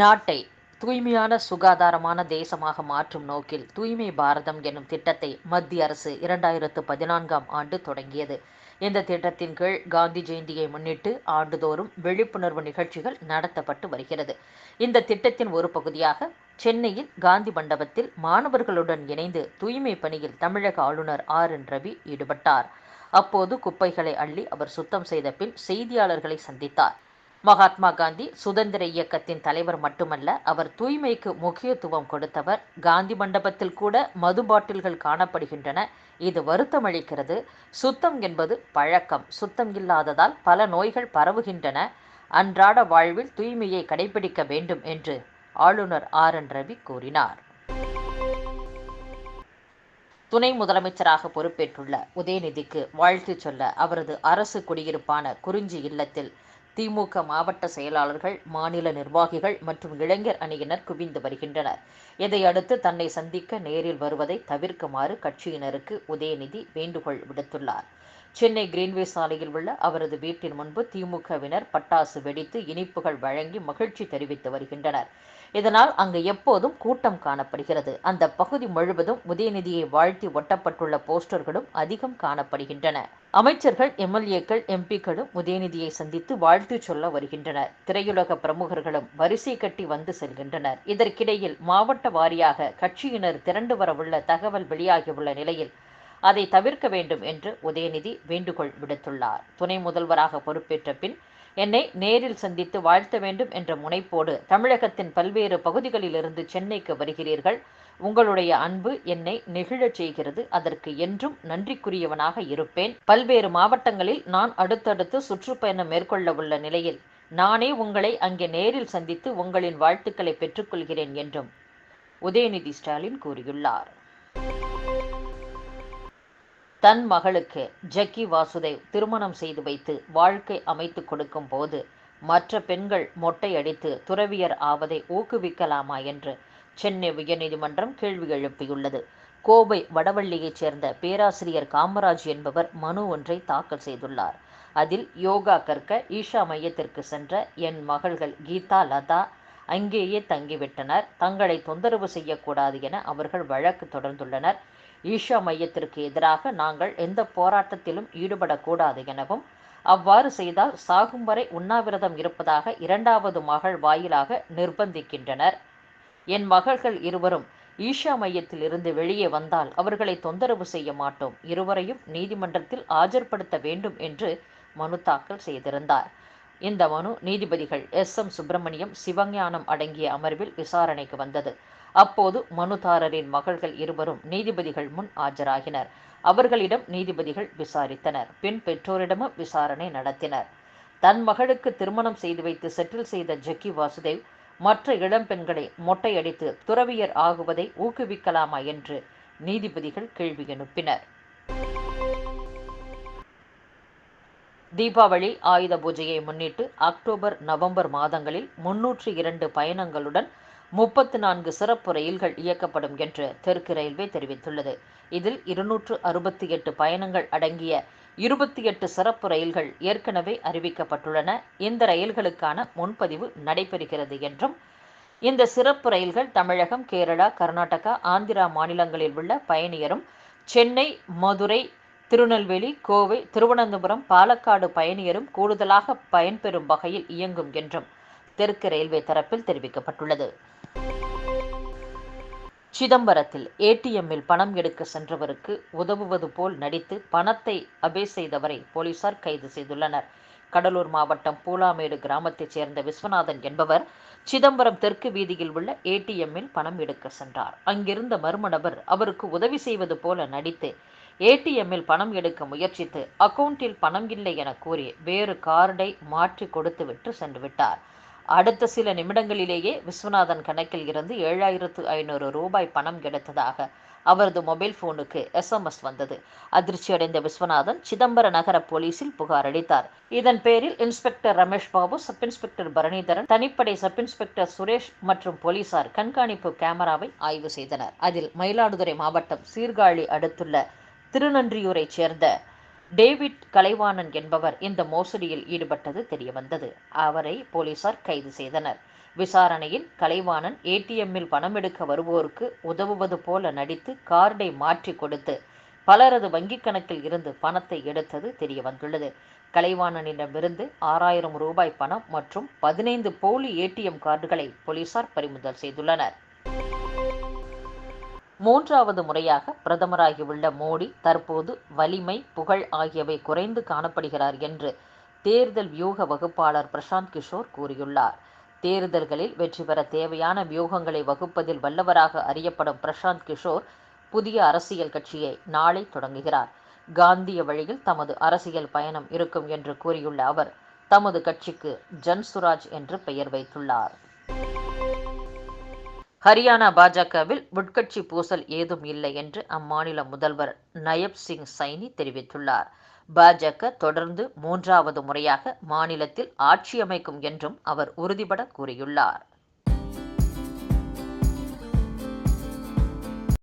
நாட்டை தூய்மையான சுகாதாரமான தேசமாக மாற்றும் நோக்கில் தூய்மை பாரதம் எனும் திட்டத்தை மத்திய அரசு இரண்டாயிரத்து பதினான்காம் ஆண்டு தொடங்கியது. இந்த திட்டத்தின் கீழ் காந்தி ஜெயந்தியை முன்னிட்டு ஆண்டுதோறும் விழிப்புணர்வு நிகழ்ச்சிகள் நடத்தப்பட்டு வருகிறது. இந்த திட்டத்தின் ஒரு பகுதியாக சென்னையில் காந்தி மண்டபத்தில் மாணவர்களுடன் இணைந்து தூய்மை பணியில் தமிழக ஆளுநர் ஆர் என் ரவி ஈடுபட்டார். அப்போது குப்பைகளை அள்ளி அவர் சுத்தம் செய்த பின் செய்தியாளர்களை சந்தித்தார். மகாத்மா காந்தி சுதந்திர இயக்கத்தின் தலைவர் மட்டுமல்ல அவர் தூய்மைக்கு முக்கியத்துவம் கொடுத்தவர். காந்தி மண்டபத்தில் கூட மது பாட்டில்கள் காணப்படுகின்றன. இது வருத்தமளிக்கிறது சுத்தம் என்பது பழக்கம். சுத்தம் இல்லாததால் பல நோய்கள் பரவுகின்றன. அன்றாட வாழ்வில் தூய்மையை கடைபிடிக்க வேண்டும் என்று ஆளுநர் ஆர். என். ரவி கூறினார். துணை முதலமைச்சராக பொறுப்பேற்றுள்ள உதயநிதிக்கு வாழ்த்து சொல்ல அவரது அரசு குடியிருப்பான குறிஞ்சி இல்லத்தில் திமுக மாவட்ட செயலாளர்கள் மாநில நிர்வாகிகள் மற்றும் இளைஞர் அணியினர் குவிந்து வருகின்றனர். இதையடுத்து தன்னை சந்திக்க நேரில் வருவதை தவிர்க்குமாறு கட்சியினருக்கு உதயநிதி வேண்டுகோள் விடுத்துள்ளார். சென்னை கிரீன்வே சாலையில் உள்ள அவரது வீட்டின் முன்பு திமுகவினர் பட்டாசு வெடித்து இனிப்புகள் வழங்கி மகிழ்ச்சி தெரிவித்து வருகின்றனர். இதனால் அங்கு எப்போதும் கூட்டம் காணப்படுகிறது. அந்த பகுதி முழுவதும் உதயநிதியை வாழ்த்தி ஒட்டப்பட்டுள்ள போஸ்டர்களும் அதிகம் காணப்படுகின்றன. அமைச்சர்கள் எம்எல்ஏக்கள் எம்பிக்களும் உதயநிதியை சந்தித்து வாழ்த்து சொல்ல வருகின்றனர். திரையுலக பிரமுகர்களும் வரிசை கட்டி வந்து செல்கின்றனர். இதற்கிடையில் மாவட்ட வாரியாக கட்சியினர் திரண்டு வரவுள்ள தகவல் வெளியாகியுள்ள நிலையில் அதை தவிர்க்க வேண்டும் என்று உதயநிதி வேண்டுகோள் விடுத்துள்ளார். துணை முதல்வராக பொறுப்பேற்ற பின் என்னை நேரில் சந்தித்து வாழ்த்த வேண்டும் என்ற முனைப்போடு தமிழகத்தின் பல்வேறு பகுதிகளிலிருந்து சென்னைக்கு வருகிறீர்கள். உங்களுடைய அன்பு என்னை நெகிழச் செய்கிறது. அதற்கு என்றும் நன்றிக்குரியவனாக இருப்பேன். பல்வேறு மாவட்டங்களில் நான் அடுத்தடுத்து சுற்றுப்பயணம் மேற்கொள்ள உள்ள நிலையில் நானே உங்களை அங்கே நேரில் சந்தித்து உங்களின் வாழ்த்துக்களை பெற்றுக்கொள்கிறேன் என்றும் உதயநிதி ஸ்டாலின் கூறியுள்ளார். தன் மகளுக்கு ஜக்கி வாசுதேவ் திருமணம் செய்து வைத்து வாழ்க்கை அமைத்து கொடுக்கும் போது மற்ற பெண்கள் மொட்டையடித்து துறவியர் ஆவதை ஊக்குவிக்கலாமா என்று சென்னை உயர்நீதிமன்றம் கேள்வி எழுப்பியுள்ளது. கோவை வடவள்ளியைச் சேர்ந்த பேராசிரியர் காமராஜ் என்பவர் மனு ஒன்றை தாக்கல் செய்துள்ளார். அதில் யோகா கற்க ஈஷா மையத்திற்கு சென்ற என் மகள்கள் கீதா லதா அங்கேயே தங்கிவிட்டனர். தங்களை தொந்தரவு செய்யக்கூடாது என அவர்கள் வழக்கு தொடர்ந்துள்ளனர். ஈஷா மையத்திற்கு எதிராக நாங்கள் எந்த போராட்டத்திலும் ஈடுபடக்கூடாது எனவும் அவ்வாறு செய்தால் சாகும் வரை உண்ணாவிரதம் இருப்பதாக இரண்டாவது மகள் வாயிலாக நிர்பந்திக்கின்றனர். என் மகள்கள் இருவரும் ஈஷா மையத்தில் இருந்து வெளியே வந்தால் அவர்களை தொந்தரவு செய்ய மாட்டோம். இருவரையும் நீதிமன்றத்தில் ஆஜர்படுத்த வேண்டும் என்று மனு தாக்கல் செய்திருந்தார். இந்த மனு நீதிபதிகள் எஸ். எம். சுப்பிரமணியம் சிவஞானம் அடங்கிய அமர்வில் விசாரணைக்கு வந்தது. அப்போது மனுதாரரின் மகள்கள் இருவரும் நீதிபதிகள் முன் ஆஜராகினர். அவர்களிடம் நீதிபதிகள் விசாரித்தனர். பின் பெற்றோரிடமும் விசாரணை நடத்தினர். தன் மகளுக்கு திருமணம் செய்து வைத்து செட்டில் செய்த ஜக்கி வாசுதேவ் மற்ற இளம் பெண்களை மொட்டையடித்து துறவியர் ஆகுவதை ஊக்குவிக்கலாமா என்று நீதிபதிகள் கேள்வி எழுப்பினர். தீபாவளி ஆயுத பூஜையை முன்னிட்டு அக்டோபர் நவம்பர் மாதங்களில் முன்னூற்றி இரண்டு பயணங்களுடன் முப்பத்து நான்கு சிறப்பு ரயில்கள் இயக்கப்படும் என்று தெற்கு ரயில்வே தெரிவித்துள்ளது. இதில் இருநூற்று அறுபத்தி எட்டு பயணங்கள் அடங்கிய இருபத்தி எட்டு சிறப்பு ரயில்கள் ஏற்கனவே அறிவிக்கப்பட்டுள்ளன. இந்த ரயில்களுக்கான முன்பதிவு நடைபெறுகிறது என்றும் இந்த சிறப்பு ரயில்கள் தமிழகம் கேரளா கர்நாடகா ஆந்திரா மாநிலங்களில் உள்ள பயணியரும் சென்னை மதுரை திருநெல்வேலி கோவை திருவனந்தபுரம் பாலக்காடு பயணியரும் கூடுதலாக பயன்பெறும் வகையில் இயங்கும் என்றும் தெற்கு ரயில்வே தரப்பில் தெரிவிக்கப்பட்டுள்ளது. சிதம்பரத்தில் ஏடிஎம்மில் பணம் எடுக்க சென்றவருக்கு உதவுவது போல் நடித்து பணத்தை அபே செய்தவரை போலீசார் கைது செய்துள்ளனர். கடலூர் மாவட்டம் பூலாமேடு கிராமத்தைச் சேர்ந்த விஸ்வநாதன் என்பவர் சிதம்பரம் தெற்கு வீதியில் உள்ள ஏடிஎம்மில் பணம் எடுக்க சென்றார். அங்கிருந்த மர்ம நபர் அவருக்கு உதவி செய்வது போல நடித்து ஏடிஎம்மில் பணம் எடுக்க முயற்சித்து அக்கவுண்டில் பணம் இல்லை என கூறி வேறு கார்டை மாற்றி கொடுத்துவிட்டு சென்று விட்டார். அடுத்த சில நிமிடங்களிலேயே விஸ்வநாதன் கணக்கில் இருந்து ஏழாயிரத்து ஐநூறு ரூபாய் பணம் கிடைத்ததாக அவரது மொபைல் போனுக்கு எஸ்எம்எஸ் வந்தது. அதிர்ச்சியடைந்த விஸ்வநாதன் சிதம்பர நகர போலீசில் புகார் அளித்தார். இதன் பேரில் inspector Ramesh Babu sub inspector Bharanidharan தனிப்படை சப் இன்ஸ்பெக்டர் சுரேஷ் மற்றும் போலீசார் கண்காணிப்பு கேமராவை ஆய்வு செய்தனர். அதில் மயிலாடுதுறை மாவட்டம் சீர்காழி அடுத்துள்ள திருநன்றியூரைச் சேர்ந்த டேவிட் கலைவாணன் என்பவர் இந்த மோசடியில் ஈடுபட்டது தெரியவந்தது. அவரை போலீசார் கைது செய்தனர். விசாரணையில் கலைவாணன் ஏடிஎம்மில் பணம் எடுக்க வருவோருக்கு உதவுவது போல நடித்து கார்டை மாற்றி கொடுத்து பலரது வங்கிக் கணக்கில் இருந்து பணத்தை எடுத்தது தெரிய வந்துள்ளது கலைவாணனிடமிருந்து ஆறாயிரம் ரூபாய் பணம் மற்றும் பதினைந்து போலி ஏடிஎம் கார்டுகளை போலீசார் பறிமுதல் செய்துள்ளனர். மூன்றாவது முறையாக பிரதமராகியுள்ள மோடி தற்போது வலிமை புகழ் ஆகியவை குறைந்து காணப்படுகிறார் என்று தேர்தல் வியூக வகுப்பாளர் பிரசாந்த் கிஷோர் கூறியுள்ளார். தேர்தல்களில் வெற்றி பெற தேவையான வியூகங்களை வகுப்பதில் வல்லவராக அறியப்படும் பிரசாந்த் கிஷோர் புதிய அரசியல் கட்சியை நாளை தொடங்குகிறார். காந்திய வழியில் தமது அரசியல் பயணம் இருக்கும் என்று கூறியுள்ள அவர் தமது கட்சிக்கு ஜன்சுராஜ் என்று பெயர் வைத்துள்ளார். ஹரியானா பாஜகவில் உட்கட்சி பூசல் ஏதும் இல்லை என்று அம்மாநில முதல்வர் நயப் சிங் சைனி தெரிவித்துள்ளார். பாஜக தொடர்ந்து மூன்றாவது முறையாக மாநிலத்தில் ஆட்சி அமைக்கும் என்றும் அவர் உறுதிபட கூறியுள்ளார்.